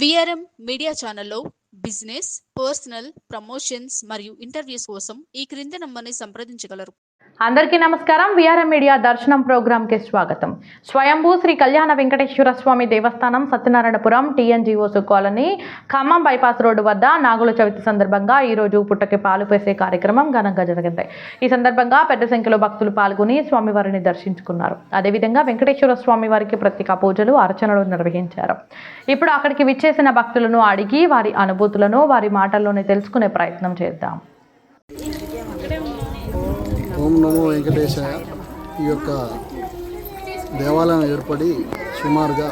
VRM media ఛానల్లో business personal promotions మరియు interviews కోసం ఈ క్రింది నంబర్ని సంప్రదించగలరు. అందరికీ నమస్కారం. విఆర్ఎం మీడియా దర్శనం ప్రోగ్రాంకి స్వాగతం. స్వయంభూ శ్రీ కళ్యాణ వెంకటేశ్వర స్వామి దేవస్థానం Satyanarayanapuram TNGOs colony Khammam bypass road వద్ద నాగుల చవితి సందర్భంగా ఈరోజు పుట్టకి పాలు పేసే కార్యక్రమం ఘనంగా జరిగింది. ఈ సందర్భంగా పెద్ద సంఖ్యలో భక్తులు పాల్గొని స్వామివారిని దర్శించుకున్నారు. అదేవిధంగా వెంకటేశ్వర స్వామి వారికి ప్రత్యేక పూజలు అర్చనలు నిర్వహించారు. ఇప్పుడు అక్కడికి విచ్చేసిన భక్తులను అడిగి వారి అనుభూతులను వారి మాటల్లోనే తెలుసుకునే ప్రయత్నం చేద్దాం. వెంకటేశాయ ఈ యొక్క దేవాలయం ఏర్పడి సుమారుగా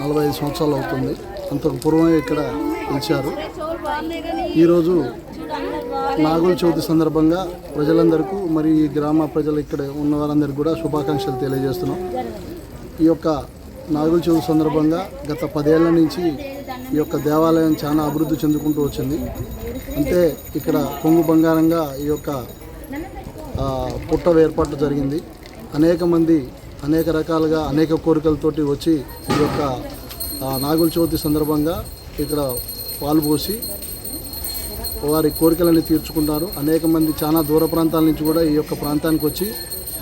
నలభై ఐదు సంవత్సరాలు అవుతుంది. అంతకు పూర్వమే ఇక్కడ పిలిచారు ఈరోజు నాగుల చవితి సందర్భంగా ప్రజలందరికీ మరి ఈ గ్రామ ప్రజలు ఇక్కడ ఉన్న వారందరికీ కూడా శుభాకాంక్షలు తెలియజేస్తున్నాం. ఈ యొక్క నాగుల చవితి సందర్భంగా గత పదేళ్ళ నుంచి ఈ యొక్క దేవాలయం చాలా అభివృద్ధి చెందుకుంటూ వచ్చింది. అంటే ఇక్కడ కొంగు బంగారంగా ఈ యొక్క పుట్ట ఏర్పాటు జరిగింది. అనేక మంది అనేక రకాలుగా అనేక కోరికలతోటి వచ్చి ఈ యొక్క నాగుల చవితి సందర్భంగా ఇక్కడ పాల్పోసి వారి కోరికలన్నీ తీర్చుకుంటారు అనేక మంది చాలా దూర ప్రాంతాల నుంచి కూడా ఈ యొక్క ప్రాంతానికి వచ్చి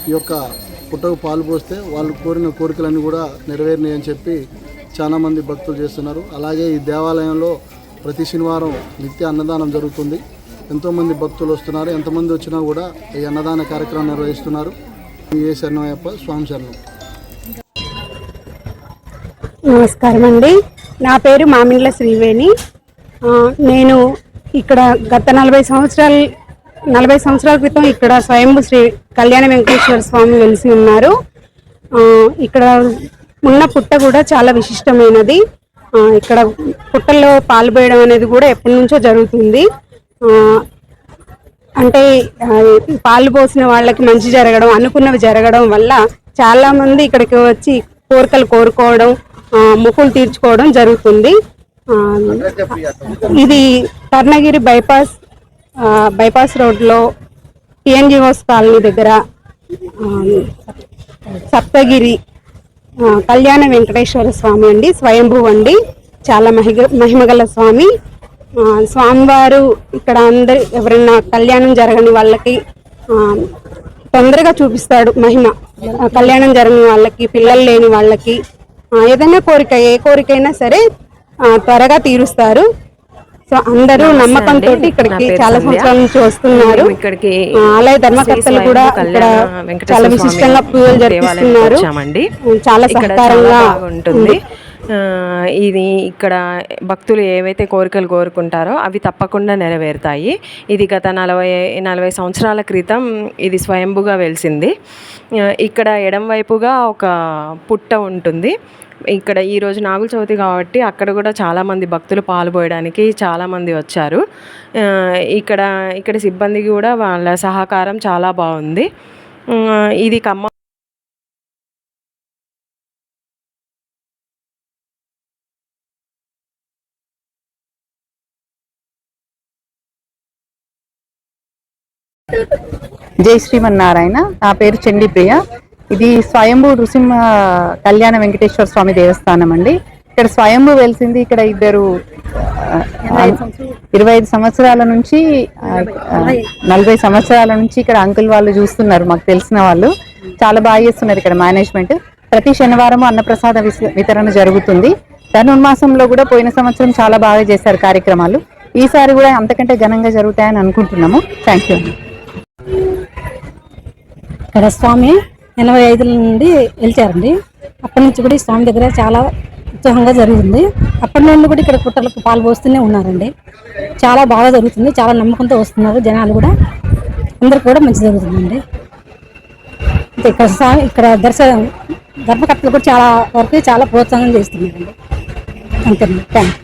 ఈ యొక్క పుట్టకు పాలు పోస్తే వాళ్ళు కోరిన కోరికలన్నీ కూడా నెరవేరినాయి అని చెప్పి చాలామంది భక్తులు చేస్తున్నారు. అలాగే ఈ దేవాలయంలో ప్రతి శనివారం నిత్య అన్నదానం జరుగుతుంది. ఎంతోమంది భక్తులు వస్తున్నారు ఎంతమంది వచ్చినా కూడా ఈ అన్నదాన కార్యక్రమం నిర్వహిస్తున్నారు. ఏ శరణయ్యప్ప స్వామి శరణం. నమస్కారం అండి. నా పేరు మామిండ్ల శ్రీవేణి. నేను ఇక్కడ గత నలభై సంవత్సరాల నలభై సంవత్సరాల క్రితం ఇక్కడ స్వయంభు శ్రీ కళ్యాణ వెంకటేశ్వర స్వామి వెలిసి ఉన్నారు. ఇక్కడ ఉన్న పుట్ట కూడా చాలా విశిష్టమైనది. ఇక్కడ పుట్టల్లో పాల్పోయడం అనేది కూడా ఎప్పటి నుంచో జరుగుతుంది. అంటే పాలు పోసిన వాళ్ళకి మంచి జరగడం అనుకున్నవి జరగడం వల్ల చాలా మంది ఇక్కడికి వచ్చి కోరికలు కోరుకోవడం ఆ, తీర్చుకోవడం జరుగుతుంది. ఇది కర్ణగిరి బైపాస్ బైపాస్ రోడ్లో పిఎన్జిఓస్ కాలనీ దగ్గర సప్తగిరి కళ్యాణ వెంకటేశ్వర స్వామి అండి స్వయంభూ అండి. చాలా మహిగ మహిమగల స్వామి. స్వామివారు ఇక్కడ అందరి ఎవరైనా కళ్యాణం జరగని వాళ్ళకి ఆ, తొందరగా చూపిస్తాడు మహిమ. కళ్యాణం జరగని వాళ్ళకి పిల్లలు లేని వాళ్ళకి ఏదైనా కోరిక ఏ కోరికైనా సరే ఆ, త్వరగా తీరుస్తారు. సో అందరూ నమ్మకంతో ఇక్కడికి చాలా సంవత్సరాల నుంచి వస్తున్నారు. ఇక్కడికి ఆలయ ధర్మకర్తలు కూడా ఇక్కడ చాలా విశిష్టంగా పూజలు జరిపిస్తున్నారు. చాలా సహకారంగా ఆ, ఇది ఇక్కడ భక్తులు ఏవైతే కోరికలు కోరుకుంటారో అవి తప్పకుండా నెరవేరుతాయి. ఇది గత నలభై నలభై సంవత్సరాల క్రితం ఇది స్వయంభుగా వెలిసింది. ఇక్కడ ఎడంవైపుగా ఒక పుట్ట ఉంటుంది. ఇక్కడ ఈరోజు నాగుల చవితి కాబట్టి అక్కడ కూడా చాలామంది భక్తులు పాల్పోయడానికి చాలామంది వచ్చారు. ఇక్కడ ఇక్కడ సిబ్బందికి కూడా వాళ్ళ సహకారం చాలా బాగుంది. ఇది ఖమ్మం జై శ్రీమన్నారాయణ. నా పేరు చండి ప్రియ ఇది స్వయంభూ నృసింహ కళ్యాణ వెంకటేశ్వర స్వామి దేవస్థానం అండి. ఇక్కడ స్వయంభూ వెలిసింది ఇక్కడ ఇద్దరు ఇరవై ఐదు సంవత్సరాల. నుంచి నలభై. సంవత్సరాల నుంచి ఇక్కడ అంకుల్ వాళ్ళు చూస్తున్నారు మాకు తెలిసిన వాళ్ళు. చాలా బాగా చేస్తున్నారు ఇక్కడ మేనేజ్మెంట్. ప్రతి శనివారం అన్నప్రసాద వితరణ జరుగుతుంది. ధనుర్మాసంలో కూడా పోయిన సంవత్సరం చాలా బాగా చేశారు కార్యక్రమాలు. ఈసారి కూడా అంతకంటే ఘనంగా జరుగుతాయని అనుకుంటున్నాము. థ్యాంక్ యూ ఇక్కడ స్వామి ఎనభై ఐదుల నుండి వెళ్తారండి. అప్పటి నుంచి కూడా ఈ స్వామి దగ్గర చాలా ఉత్సాహంగా జరుగుతుంది. అప్పటి నుండి కూడా ఇక్కడ పుట్టలకు పాలు పోస్తూనే ఉన్నారండి. చాలా బాగా జరుగుతుంది. చాలా నమ్మకంతో వస్తున్నారు జనాలు కూడా. అందరికి కూడా మంచి జరుగుతుందండి. అంటే ఇక్కడ స్వామి ఇక్కడ దర్శనం ధర్మకర్తలు కూడా చాలా వరకు చాలా ప్రోత్సాహం చేస్తున్నారండి. అంతే థ్యాంక్